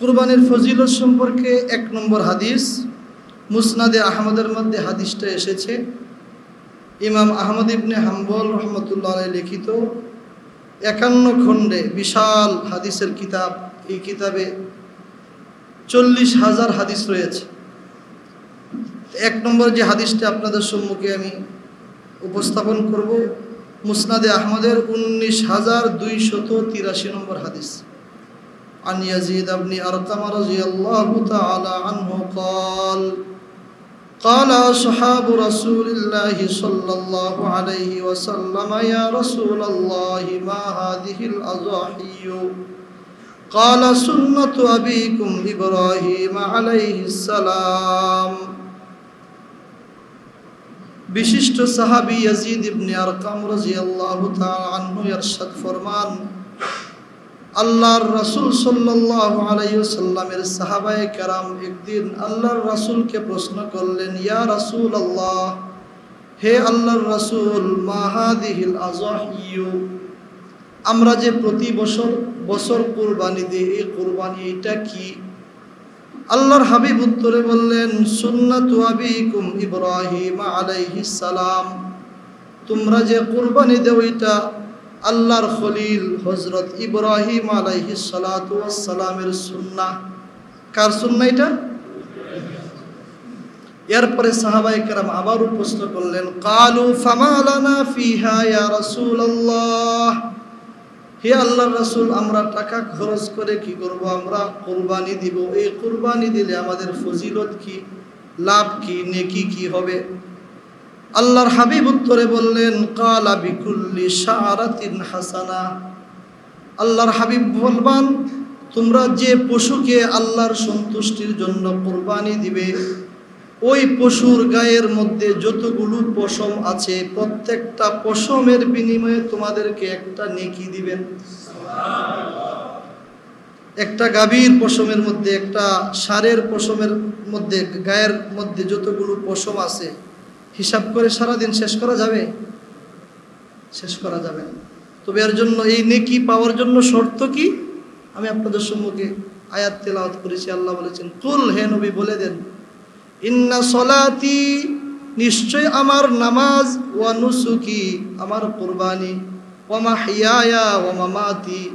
কুরবানির ফজিলত সম্পর্কে এক নম্বর হাদিস, মুসনাদে আহমদের মধ্যে হাদিসটা এসেছে। ইমাম আহমদ ইবনে হাম্বল রহমতুল্লাহ লিখিত, একান্ন খণ্ডে বিশাল হাদিসের কিতাব, এই কিতাবে চল্লিশ হাজার হাদিস রয়েছে। এক নম্বর যে হাদিসটা আপনাদের সম্মুখে আমি উপস্থাপন করব, মুসনাদে আহমদের উনিশ হাজার দুইশত তিরাশি নম্বর হাদিস। عن يزيد بن أرقم رضي الله تعالى عنه قال قال أصحاب رسول الله صلى الله عليه وسلم يا رسول الله ما هذه الأضاحي قال سنة أبيكم إبراهيم عليه السلام বিশিষ্ট সাহাবি ইয়াজিদ ইবনে আরকাম রাদিয়াল্লাহু তাআলা আনহু ইরশাদ ফরমান আল্লাহর রাসূল সাল্লাল্লাহু আলাইহি ওয়াসাল্লামের সাহাবায়ে কেরাম একদিন আল্লাহর রাসূলকে প্রশ্ন করলেন, ইয়া রাসূলুল্লাহ, হে আল্লাহর রাসূল, মা হাদিহিল আযাহিয়ু আমরা যে প্রতি বছর বছর কুরবানি দিই এই কুরবানি এটা কি? আল্লাহর হাবিব উত্তরে বললেন, সুন্নাতু আবিকুম ইব্রাহিম আলাইহিস সালাম, তোমরা যে কুরবানি দেও এটা আল্লাহর খলিল হজরত ইব্রাহিম আলাইহিস সালাতু ওয়াস সালামের সুন্নাহ। কার সুন্নাহ এটা? এরপরে সাহাবাই কেরাম আবারও প্রশ্ন করলেন, কালু ফামালানা ফিহা ইয়া রাসূলুল্লাহ? হে আল্লাহর রাসূল, আমরা টাকা খরচ করে কি করব? আমরা কুরবানি দিব। এই কুরবানি দিলে আমাদের ফজিলত কি, লাভ কি, নেকি কি হবে? আল্লাহর হাবিব উত্তরে বললেন, কালা বিকুল্লি সারাতিন হাসানা। আল্লাহর হাবিব বলবান, তোমরা যে পশুকে আল্লাহর সন্তুষ্টির জন্য কোরবানি দিবে, ওই পশুর গায়ের মধ্যে যতগুলো পশম আছে, প্রত্যেকটা পশমের বিনিময়ে তোমাদেরকে একটা নেকি দিবেন। একটা গাভীর পশমের মধ্যে, একটা সারের পশমের মধ্যে, গায়ের মধ্যে যতগুলো পশম আছে হিসাব করে সারাদিন শেষ করা যাবে? শেষ করা যাবে না। তবে এর জন্য এই নেকি পাওয়ার জন্য শর্ত কি? আমি আপনাদের সম্মুখে আয়াত তেলাওয়াত করেছি, আল্লাহ বলেছেন, কুল, হে নবী, বলে দেন, ইন্না সলাতি, নিশ্চয় আমার নামাজ, ওয়া নুসুকি, আমার কোরবানি ওয়ামা হিয়ায়া ওয়ামা মাতি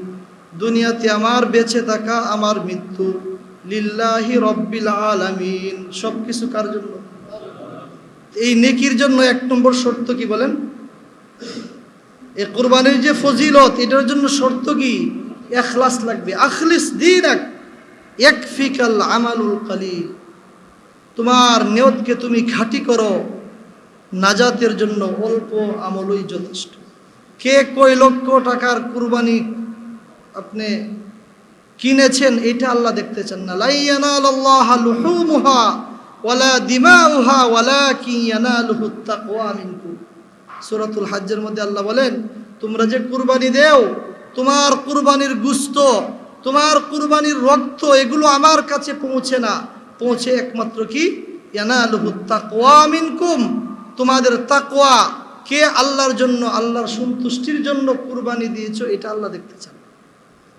দুনিয়াতে আমার বেঁচে থাকা, আমার মৃত্যু, লিল্লাহি রব্বিল আলামিন। সব কিছু কার জন্য? এই নেকির জন্য এক নম্বর শর্ত কি বলেন? এই কোরবানির যে ফজিলত, এটার জন্য শর্ত কি? এখলাস লাগবে। আখলিস দিন এক এক ফিকাল আমালুল কালি তোমার নিয়তকে তুমি খাঁটি করো, নাজাতের জন্য অল্প আমলই যথেষ্ট। কে কয় লক্ষ টাকার কুরবানি আপনি কিনেছেন, এটা আল্লাহ দেখতে চান না। লাইয়ানা আল্লাহ লুহুমুহা। ওয়ালা দিমাউহা ওয়ালা কি ইয়ানালুহু তাকওয়া মিনকুম সূরাতুল হজ্জের মধ্যে আল্লাহ বলেন, তোমরা যে কুরবানি দেও, তোমার কুরবানির গুস্ত, তোমার কুরবানির রক্ত, এগুলো আমার কাছে পৌঁছে না। পৌঁছে একমাত্র কি? মিনকুম। তোমাদের তাকওয়া, কে আল্লাহর জন্য, আল্লাহর সন্তুষ্টির জন্য কুরবানি দিয়েছ, এটা আল্লাহ দেখতে চান।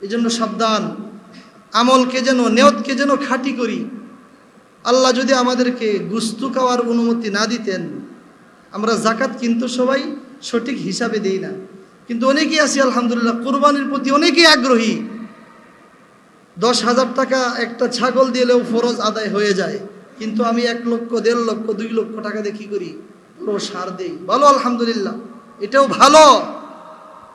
এই জন্য সাবধান আমলকে যেন নেয়তকে যেন খাঁটি করি। আল্লাহ যদি আমাদেরকে গুস্তু খাওয়ার অনুমতি না দিতেন, আমরা জাকাত কিন্তু সবাই সঠিক হিসাবে দেই না। কিন্তু অনেকেই আছি, আলহামদুলিল্লাহ, কোরবানির প্রতি অনেকেই আগ্রহী। দশ হাজার টাকা একটা ছাগল দিলেও ফরজ আদায় হয়ে যায়। কিন্তু আমি এক লক্ষ, দেড় লক্ষ, দুই লক্ষ টাকা দিয়ে কী করি? পুরো সার দেই। বলো আলহামদুলিল্লাহ। এটাও ভালো।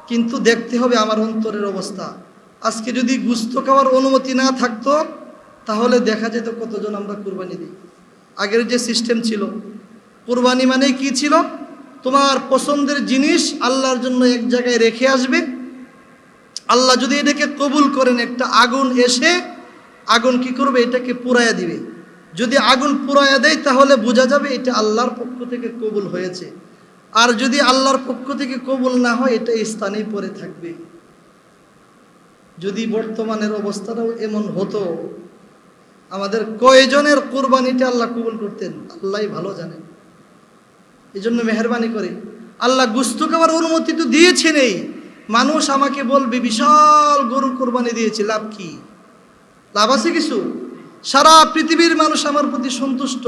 কিন্তু দেখতে হবে আমার অন্তরের অবস্থা। আজকে যদি গুস্ত খাওয়ার অনুমতি না থাকতো তাহলে দেখা যেত কতজন আমরা কুরবানি দিই। আগের যে সিস্টেম ছিল, কুরবানি মানে কি ছিল? তোমার পছন্দের জিনিস আল্লাহর জন্য এক জায়গায় রেখে আসবে। আল্লাহ যদি এটাকে কবুল করেন, একটা আগুন এসে আগুন কি করবে? এটাকে পুরাইয়া দিবে। যদি আগুন পুরাইয়া দেয়, তাহলে বোঝা যাবে এটা আল্লাহর পক্ষ থেকে কবুল হয়েছে। আর যদি আল্লাহর পক্ষ থেকে কবুল না হয়, এটা স্থানেই পড়ে থাকবে। যদি বর্তমানের অবস্থাটাও এমন হতো আমাদের কয়জনের কোরবানিটা আল্লাহ কবুল করতেন? আল্লাহ ভালো জানেন। এই জন্য মেহরবানি করে। আল্লাহ গুস্ত খাওয়ার অনুমতি তো দিয়েছেনই মানুষ আমাকে বলবে, বিশাল গরু কোরবানি দিয়েছে, লাভ কি? লাভ আছে কিছু? সারা পৃথিবীর মানুষ আমার প্রতি সন্তুষ্ট।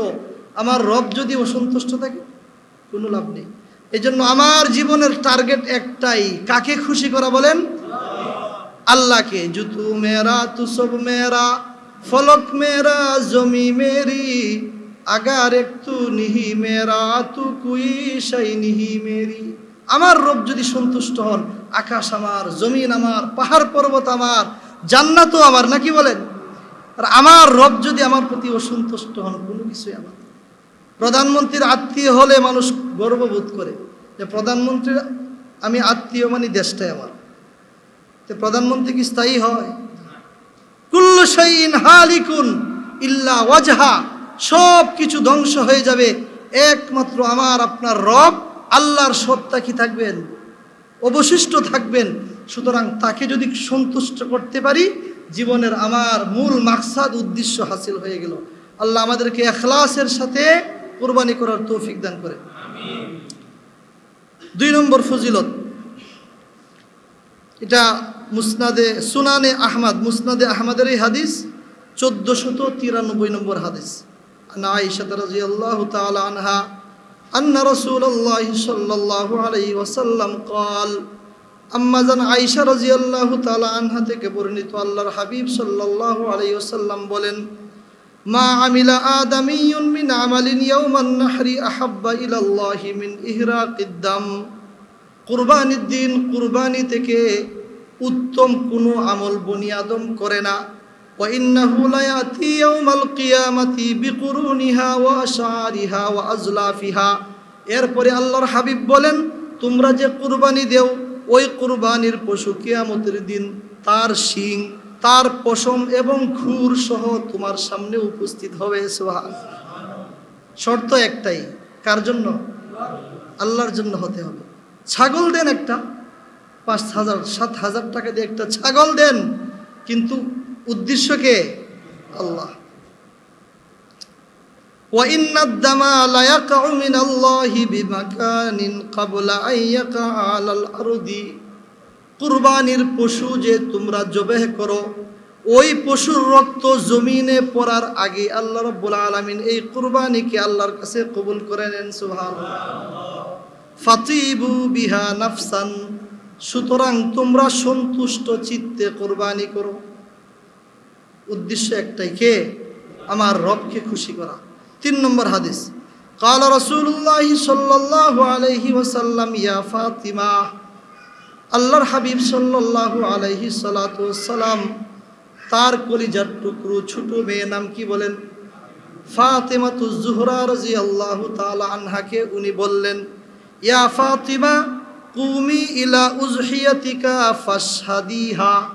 আমার রব যদি অসন্তুষ্ট থাকে, কোনো লাভ নেই। এই জন্য আমার জীবনের টার্গেট একটাই, কাকে খুশি করা বলেন? আল্লাহকে। জুতু মেরা তু সব মেরা ফলক মেরা, জমি মেরি, আগার একটু নিহি মেরা তু কুই সাই নিহি মেরি। আমার রব যদি সন্তুষ্ট হন, আকাশ আমার, জমিন আমার, পাহাড় পর্বত আমার, জান্নাতও আমার নাকি বলেন? আর আমার রব যদি আমার প্রতি অসন্তুষ্ট হন, কোনো কিছুই আমার। প্রধানমন্ত্রীর আত্মীয় হলে মানুষ গর্ববোধ করে যে, প্রধানমন্ত্রীর, আমি আত্মীয় মানে দেশটাই আমার। তো প্রধানমন্ত্রী কি স্থায়ী হয়? কুল্লু ইল্লা ওয়াজহা। সব কিছু ধ্বংস হয়ে যাবে। একমাত্র আমার, আপনার রব, আল্লাহর সত্তা কি থাকবেন? অবশিষ্ট থাকবেন। সুতরাং তাকে যদি সন্তুষ্ট করতে পারি, জীবনের আমার মূল মাকসাদ, উদ্দেশ্য হাসিল হয়ে গেল। আল্লাহ আমাদেরকে এখলাসের সাথে কোরবানি করার তৌফিক দান করে। দুই নম্বর ফজিলত। এটা মুসনাদে সুনানে আহমদ, মুসনাদে আহমদের এই হাদিস, চোদ্দশত তিরানব্বই নম্বর হাদিস। না ইশাদ রাজি আল্লাহ তালা আনহা, আন্না রসুল আল্লাহ সাল্লাহ আলাই ওসাল্লাম কল আম্মাজান আইসা রাজি আল্লাহ তালা আনহা থেকে বর্ণিত আল্লাহর হাবিব সাল্লাহ আলাই ওসাল্লাম বলেন, মা আমিলা আদামিউন মিন আমালিন ইয়াউমান নাহরি আহাব্বা ইলাল্লাহি মিন ইহরাকিদ্দাম কুরবানির দিন কুরবানি থেকে উত্তম কোনো আমল বনিয়াদম করে না وإنه ليأتي يوم القيامة بقرونها وأشعارها وأزلافها এরপরে আল্লাহর হাবিব বলেন তোমরা যে কুরবানি দেও ওই কুরবানির পশু কিয়ামতের দিন তার শিং তার পশম এবং খুর সহ তোমার সামনে উপস্থিত হবে সোহান শর্ত একটাই কার জন্য আল্লাহর জন্য হতে হবে ছাগল দেন একটা পাঁচ হাজার সাত হাজার টাকা দিয়ে একটা ছাগল দেন কিন্তু উদ্দেশ্যকে আল্লাহ وإن الدم لا يقع من الله بمكان قبل أن يقع على الأرض কুরবানির পশু যে তোমরা জবেহ করো ওই পশুর রক্ত জমিনে পড়ার আগে আল্লাহ রব্বুল আলামিন এই কুরবানিকে আল্লাহর কাছে কবুল করে নেন সুবহানাল্লাহ ফাতিবু বিহা নাফসান সুতরাং তোমরা সন্তুষ্ট চিত্তে কোরবানি করো উদ্দেশ্য একটাই কে আমার রবকে খুশি করা তিন নম্বর হাদিস قال رسول الله صلى الله عليه وسلم يا فاطمة আল্লাহর হাবিব সাল্লাল্লাহু আলাইহি সালাতু সালাম তার কলিজার টুকরো ছোট মেয়ে নাম কি বলেন ফাতেমাতু জুহরা রাদিয়াল্লাহু তাআলা আনহাকে উনি বললেন ইয়া ফাতিমা কুমি ইলা উজহিয়াতিকা ফাশহাদিহা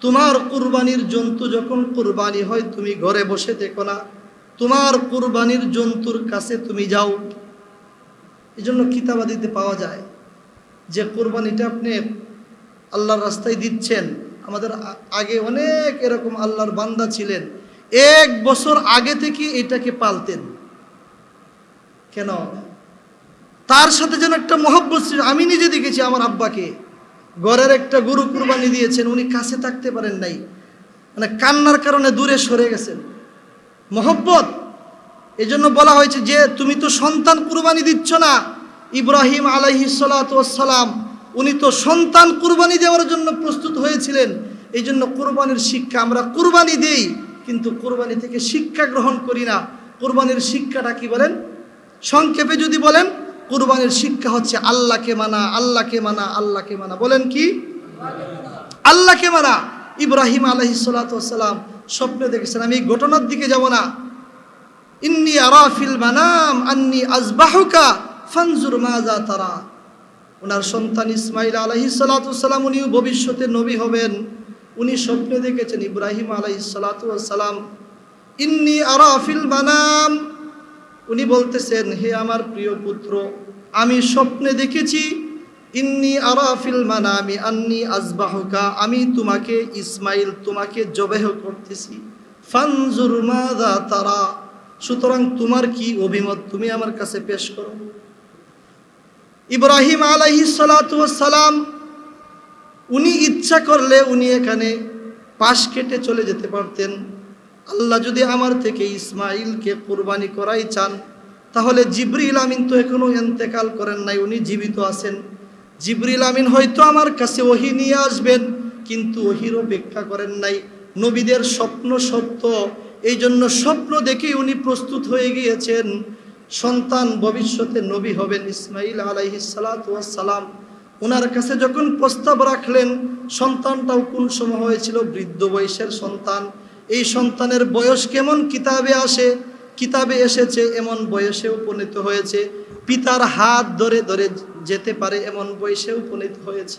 তোমার কুরবানির জন্তু যখন কুরবানি হয়, তুমি ঘরে বসে দেখো না। তোমার কুরবানির জন্তুর কাছে তুমি যাও। এই জন্য কিতাবাদিতে পাওয়া যায় যে কোরবানিটা আপনি আল্লাহর রাস্তায় দিচ্ছেন। আমাদের আগে অনেক এরকম আল্লাহর বান্দা ছিলেন। এক বছর আগে থেকে এটাকে পালতেন। কেন? তার সাথে যেন একটা মহব্বত ছিল। আমি নিজে দেখেছি আমার আব্বাকে। ঘরের একটা গরু কুরবানি দিয়েছেন, উনি কাছে থাকতে পারেন নাই। মানে কান্নার কারণে দূরে সরে গেছেন। মহব্বত? এই জন্য বলা হয়েছে যে, তুমি তো সন্তান কুরবানি দিচ্ছ না। ইব্রাহিম আলাইহি সালাম, উনি তো সন্তান কুরবানি দেওয়ার জন্য প্রস্তুত হয়েছিলেন। এই জন্য কুরবানির শিক্ষা আমরা কুরবানি দেই, কিন্তু কুরবানি থেকে শিক্ষা গ্রহণ করি না। কুরবানির শিক্ষাটা কি বলেন? সংক্ষেপে যদি বলেন কুরবানির শিক্ষা হচ্ছে আল্লাহকে মানা আল্লাহকে মানা আল্লাহকে মানা। বলেন কি? আল্লাহকে মানা। ইব্রাহিম আলহি সালাম স্বপ্নে দেখেছেন, আমি ঘটনার দিকে যাব না। ইন্নি আরাফিল মানাম, আন্নি আজবাহুকা ফানজুর মাজা তারা। ওনার সন্তান ইসমাইল আলহি সালাম, উনিও ভবিষ্যতে নবী হবেন। উনি স্বপ্নে দেখেছেন ইব্রাহিম আলহি সালাম, ইন্নি আরাফিল মানাম উনি বলতেছেন, হে আমার প্রিয় পুত্র, আমি স্বপ্নে দেখেছি, ইন্নি আরাফিল মানামি, আন্নি আজবাহকা, আমি তোমাকে ইসমাইল, তোমাকে জবেহ করতেছি। ফানজুর মাদা তারা, সুতরাং তোমার কি অভিমত? তুমি আমার কাছে পেশ করো। ইব্রাহিম আলাইহি সালাম, উনি ইচ্ছা করলে উনি এখানে পাশ কেটে চলে যেতে পারতেন। আল্লাহ যদি আমার থেকে ইসমাইলকে কোরবানি করাই চান, তাহলে জিবরিল আমিন তো এখনও এন্তেকাল করেন নাই, উনি জীবিত আছেন। জিবরিল আমিন হয়তো আমার কাছে ওহি নিয়ে আসবেন, কিন্তু ওহিরও ব্যাখ্যা করেন নাই। নবীদের স্বপ্ন সত্য এই জন্য স্বপ্ন দেখেই উনি প্রস্তুত হয়ে গিয়েছেন। সন্তান ভবিষ্যতে নবী হবেন ইসমাইল আলাইহিসালাম ওনার কাছে যখন প্রস্তাব রাখলেন, সন্তানটাও কোন সময় হয়েছিল? বৃদ্ধ বয়সের সন্তান। এই সন্তানের বয়স কেমন কিতাবে আসে? কিতাবে এসেছে, এমন বয়সে উপনীত হয়েছে। পিতার হাত ধরে ধরে যেতে পারে, এমন বয়সে উপনীত হয়েছে।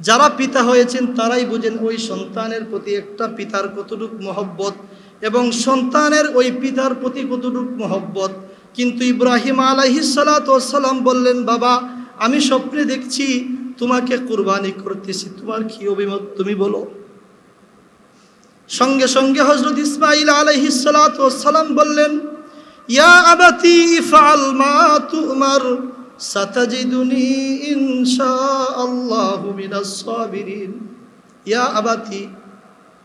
যারা পিতা হয়েছেন, তারাই বুঝেন ওই সন্তানের প্রতি একটা পিতার কতটুক মহব্বত এবং সন্তানের ওই পিতার প্রতি কতটুক মহব্বত। কিন্তু ইব্রাহিম আলাইহিসালাম বললেন, বাবা, আমি স্বপ্নে দেখছি তোমাকে কুরবানি করতেছি। তোমার কি অভিমত তুমি বলো? সঙ্গে সঙ্গে হজরত ইসমাইল আলাইহিসালাম বললেন, ইয়া আবাতি ইফআল মা তুমার, সাতাজিদুনি ইনশাআল্লাহু মিনাস সাবিরিন। ইয়া আবাতি,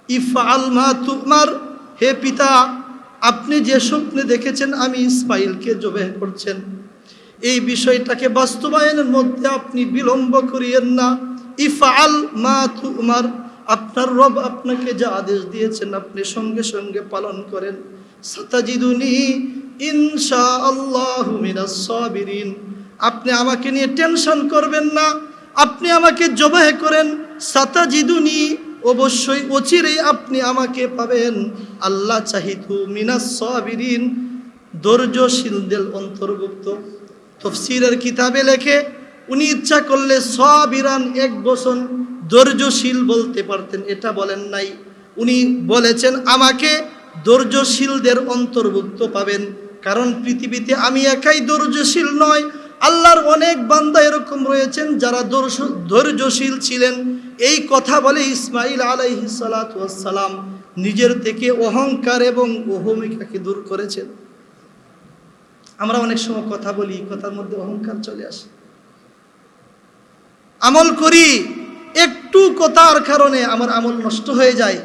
ইফআল মা তুমার, হে পিতা, আপনি যে স্বপ্নে দেখেছেন আমি ইসমাইলকে জবেহ করছেন। এই বিষয়টাকে বাস্তবায়নের মধ্যে আপনি বিলম্ব করিয়েন না। ইফআল মা তুমার আপনার রব আপনাকে যা আদেশ দিয়েছেন, আপনি সঙ্গে সঙ্গে পালন করেন। সাতাজিদুনি ইনশা আল্লাহু সাবিরিন। আপনি আমাকে নিয়ে টেনশন করবেন না, আপনি আমাকে জবাহ করেন। সাতাজিদুনি অবশ্যই অচিরেই আপনি আমাকে পাবেন। আল্লাহ চাহিদু মিনাস সাবিরিন। ধৈর্যশীলদের অন্তর্ভুক্ত। তফসিরের কিতাবে লেখে, উনি ইচ্ছা করলে সবিরান এক বছর ধৈর্যশীল বলতে পারতেন, এটা বলেন নাই। উনি বলেছেন, আমাকে ধৈর্যশীলদের অন্তর্ভুক্ত পাবেন। কারণ পৃথিবীতে আমি একাই ধৈর্যশীল নয়, আল্লাহর অনেক বান্দা এরকম রয়েছেন যারা ধৈর্যশীল ছিলেন। এই কথা বলে ইসমাইল আলাইহিসালাম নিজের থেকে অহংকার এবং অহমিকাকে দূর করেছেন। আমরা অনেক সময় কথা বলি, কথার মধ্যে অহংকার চলে আসে। আমল করি একটু কথার কারণে আমার আমল নষ্ট হয়ে যায়।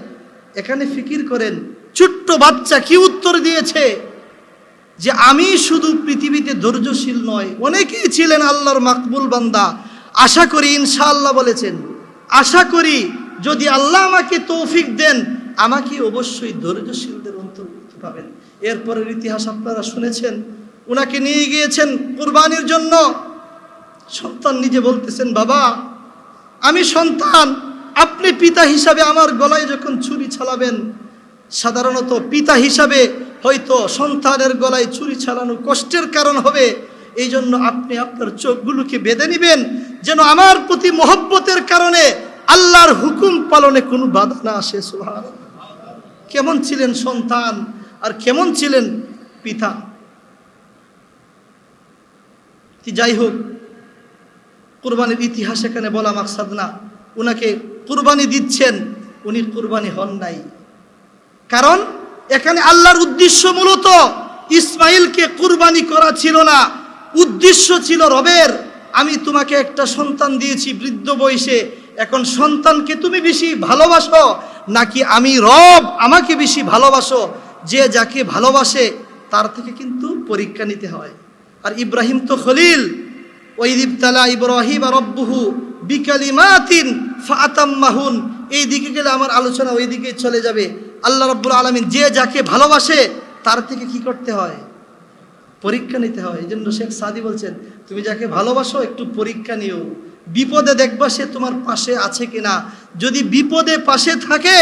এখানে ফিকির করেন, ছোট্ট বাচ্চা কি উত্তর দিয়েছে? যে আমি শুধু পৃথিবীতে ধৈর্যশীল নয়, অনেকেই ছিলেন আল্লাহর মাকবুল বান্দা। আশা করি ইনশাআল্লাহ বলেছেন, আশা করি যদি আল্লাহ আমাকে তৌফিক দেন, আমাকে অবশ্যই ধৈর্যশীলদের অন্তর্ভুক্ত পাবেন। এরপরের ইতিহাস আপনারা শুনেছেন ওনাকে নিয়ে গিয়েছেন কুরবানির জন্য। সন্তান নিজে বলতেছেন, বাবা আমি সন্তান, আপনি পিতা হিসাবে আমার গলায় যখন ছুরি চালাবেন সাধারণত পিতা হিসাবে হয়তো সন্তানের গলায় ছুরি চালানো কষ্টের কারণ হবে। এই জন্য আপনি আপনার চোখগুলোকে বেঁধে নেবেন, যেন আমার প্রতি মহব্বতের কারণে আল্লাহর হুকুম পালনে কোনো বাধা না আসে সুহান কেমন ছিলেন সন্তান আর কেমন ছিলেন পিতা? যাই হোক কুরবানির ইতিহাস এখানে বলা মাকসাদ না। ওনাকে কুরবানি দিচ্ছেন, উনি কুরবানি হন নাই। কারণ এখানে আল্লাহর উদ্দেশ্য মূলত ইসমাইলকে কুরবানি করা ছিল না। উদ্দেশ্য ছিল রবের, আমি তোমাকে একটা সন্তান দিয়েছি বৃদ্ধ বয়সে, এখন সন্তানকে তুমি বেশি ভালোবাসো, নাকি আমি রব আমাকে বেশি ভালোবাসো, যে যাকে ভালোবাসে তার থেকে কিন্তু পরীক্ষা নিতে হয়। আর ইব্রাহিম তো খলিল ওইদিবতালা ইব্রাহিম রব্বুহু বিকালিমাতিন ফাতাম্মাহুন এই দিকে গেলে আমার আলোচনা ওই দিকে চলে যাবে। আল্লাহ রব্বুল আলমিন যে যাকে ভালোবাসে, তার থেকে কি করতে হয়? পরীক্ষা নিতে হয়। এই জন্য শেখ সাদি বলছেন, তুমি যাকে ভালোবাসো, একটু পরীক্ষা নিও। বিপদে দেখবা সে তোমার পাশে আছে কিনা। যদি বিপদে পাশে থাকে,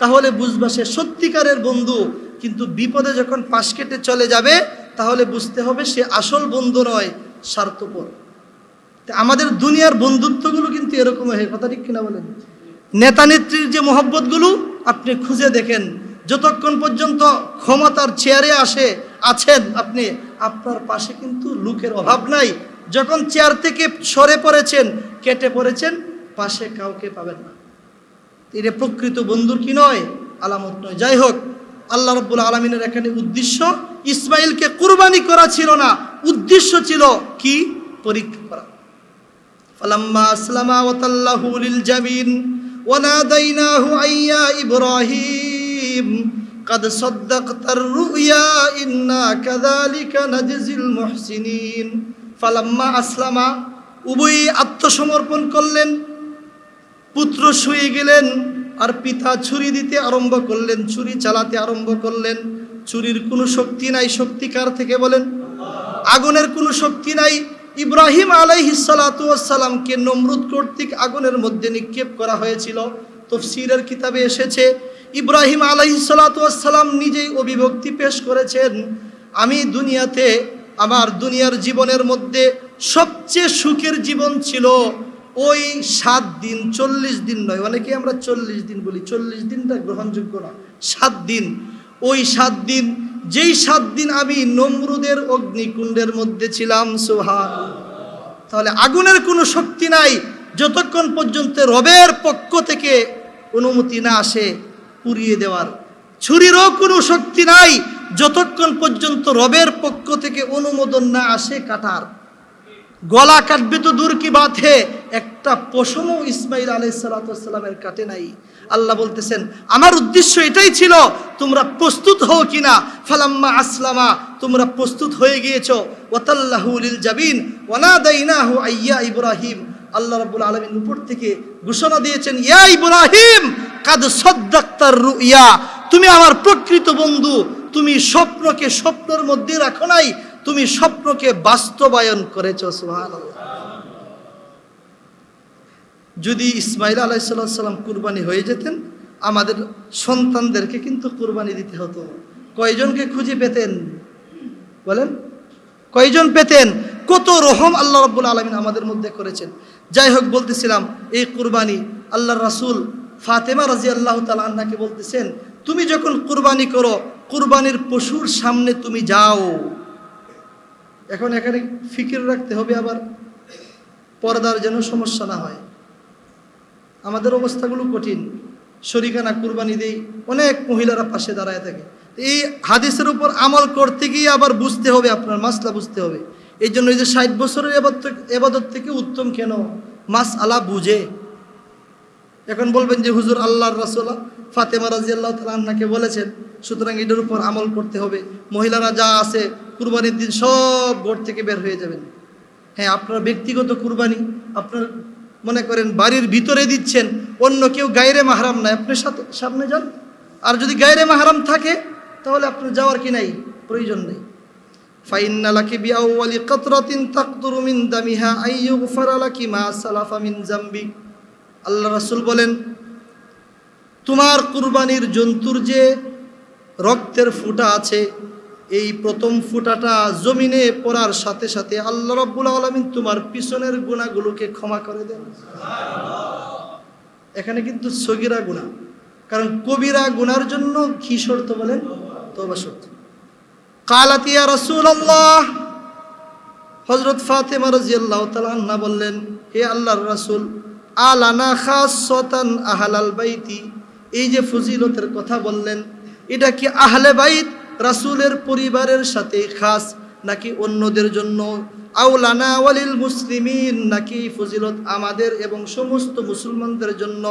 তাহলে বুঝবা সে সত্যিকারের বন্ধু। কিন্তু বিপদে যখন পাশ কেটে চলে যাবে, তাহলে বুঝতে হবে সে আসল বন্ধু নয়, স্বার্থপর। আমাদের দুনিয়ার বন্ধুত্বগুলো কিন্তু এরকম হয়, কথা ঠিক কিনা বলেন? নেতা নেত্রীর যে মহব্বতগুলো আপনি খুঁজে দেখেন, যতক্ষণ পর্যন্ত ক্ষমতার চেয়ারে আসে, আছেন আপনি, আপনার পাশে কিন্তু লোকের অভাব নাই। যখন চেয়ার থেকে সরে পড়েছেন, কেটে পড়েছেন, পাশে কাউকে পাবেন না। এটা প্রকৃত বন্ধুর কি নয়? আলামত নয়। যাই হোক, আল্লাহ রব্বুল আলমিনের এখানে উদ্দেশ্য, ইসমাইলকে কুরবানি করা ছিল না, উদ্দেশ্য ছিল কি? পরীক্ষা করা। ফালাম্মা আসলামা ওয়াতাল্লাহু লিল জাবিন وناديناه أن يا إبراهيم قد صدقت الرؤيا إنا كذلك نجزي المحسنين فلما أسلم উভয়ই আত্মসমর্পণ করলেন পুত্র শুয়ে গেলেন আর পিতা ছুরি দিতে আরম্ভ করলেন ছুরি চালাতে আরম্ভ করলেন ছুরির কোনো শক্তি নাই শক্তি কার থেকে বলেন আগুনের কোনো শক্তি নাই ইব্রাহিম আলাইহিসালাতামকে নমরুদ কর্তৃক আগুনের মধ্যে নিক্ষেপ করা হয়েছিল। তফসিরের কিতাবে এসেছে, ইব্রাহিম আলাইহিসালাতাম নিজেই অভিভক্তি পেশ করেছেন, আমি দুনিয়াতে আমার দুনিয়ার জীবনের মধ্যে সবচেয়ে সুখের জীবন ছিল ওই সাত দিন, চল্লিশ দিন নয়। অনেকে আমরা চল্লিশ দিন বলি, চল্লিশ দিনটা গ্রহণযোগ্য না, সাত দিন। ওই সাত দিন যেই সাত দিন আমি নমরুদের অগ্নিকুণ্ডের মধ্যে ছিলাম সোহান তাহলে আগুনের কোনো শক্তি নাই, যতক্ষণ পর্যন্ত রবের পক্ষ থেকে অনুমতি না আসে পুড়িয়ে দেওয়ার। ছুরিরও কোনো শক্তি নাই, যতক্ষণ পর্যন্ত রবের পক্ষ থেকে অনুমোদন না আসে কাটার। গলা কাটবে তো দূর কি হে? একটা পশমও ইসমাইল আলাইসালামের কাটে নাই। আল্লাহ বলতেছেন, আমার উদ্দেশ্য এটাই ছিল, তোমরা প্রস্তুত হও কিনা ফালাম্মা আসলামা, তোমরা প্রস্তুত হয়ে গিয়েছো। ওয়াতাল্লাহুল জাবিন, ওয়ানাদাইনাহু আইয়া ইব্রাহিম। আল্লাহ রাব্বুল আলামিন উপর থেকে ঘোষণা দিয়েছেন, ইয়া ইব্রাহিম, কাদ সদ্দাক্তার রুইয়া, তুমি আমার প্রকৃত বন্ধু, তুমি স্বপ্নকে স্বপ্নের মধ্যে রাখো নাই তুমি স্বপ্নকে বাস্তবায়ন করেছ, সুবহানাল্লাহ। যদি ইসমাইল আলাইসাল্লাম কুরবানি হয়ে যেতেন, আমাদের সন্তানদেরকে কিন্তু কুরবানি দিতে হতো। কয়জনকে খুঁজে পেতেন? বলেন। কয়জন পেতেন? কত রহম আল্লাহ রব্বুল আলমিন আমাদের মধ্যে করেছেন। যাই হোক, বলতেছিলাম, এই কুরবানি আল্লাহ রাসুল ফাতেমা রাজি আল্লাহ তালাকে বলতেছেন, তুমি যখন কুরবানি করো, কুরবানির পশুর সামনে তুমি যাও। এখন এখানে ফিকির রাখতে হবে, আবার পর্দার যেন সমস্যা না হয়। আমাদের অবস্থাগুলো কঠিন। শরিকানা কুরবানি দেই অনেক মহিলারা পাশে দাঁড়ায় থাকে। এই হাদিসের উপর আমল করতে গিয়ে আবার বুঝতে হবে, আপনার মাসলা বুঝতে হবে। এই জন্য এই যে ষাট বছরের এবাদত থেকে উত্তম কেন? মাস আলা বুঝে। এখন বলবেন যে, হুজুর আল্লাহর রাসোলা ফাতেমা রাজি আল্লাহ তালাকে বলেছেন, সুতরাং এটার উপর আমল করতে হবে। মহিলারা যা আছে কুরবানির দিন সব ঘর থেকে বের হয়ে যাবেন। হ্যাঁ আপনার ব্যক্তিগত কুরবানি আপনার মনে করেন বাড়ির ভিতরে দিচ্ছেন, অন্য কেউ গায়রে মাহারাম নাই। আপনি সাথে- সামনে যান। আর যদি গায়রে মাহারাম থাকে, তাহলে আপনার যাওয়ার কি নাই? প্রয়োজন নেই। দামিহা মা আল্লাহ রাসূল বলেন, তোমার কুরবানির জন্তুর যে রক্তের ফুটা আছে এই প্রথম ফুটাটা জমিনে পড়ার সাথে সাথে আল্লাহ রাব্বুল আলামিন তোমার পিছনের গুণাগুলোকে ক্ষমা করে দেন। এখানে কিন্তু সগিরা গুণা, কারণ কবিরা গুনার জন্য কি শর্ত বলেন? তবা শর্ত। কালাতিয়া রসুল আল্লাহ হজরত ফাতেমা রাজিয়াল্লাহ তালা বললেন, হে আল্লাহর রাসূল, আলানা খাস সতান আহালাল বাইতি? এই যে ফজিলতের কথা বললেন, এটা কি আহলে বাইত? রাসূলের পরিবারের সাথে খাস, নাকি অন্যদের জন্য? আউলানা ওয়ালিল মুসলিমিন, নাকি ফজিলত আমাদের এবং সমস্ত মুসলমানদের জন্য?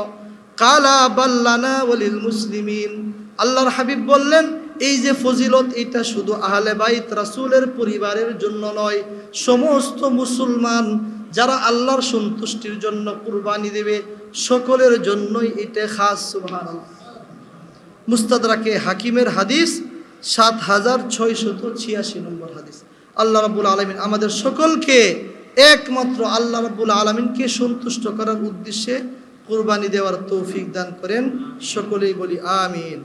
কালা বাল্লানা ওয়ালিল মুসলিমিন। আল্লাহর হাবিব বললেন, এই যে ফজিলত, এটা শুধু আহলে বাইত রাসূলের পরিবারের জন্য নয়, সমস্ত মুসলমান যারা আল্লাহর সন্তুষ্টির জন্য কুরবানি দেবে, সকলের জন্যই এটা খাস, সুবহানাল্লাহ। মুস্তাদরাকে হাকিমের হাদিস সাত হাজার ছয়শত ছিয়াশি নম্বর হাদিস। আল্লাহ রাবুল আলমিন আমাদের সকলকে একমাত্র আল্লাহ রাবুল আলমিনকে সন্তুষ্ট করার উদ্দেশ্যে কোরবানি দেওয়ার তৌফিক দান করেন। সকলেই বলি আমিন।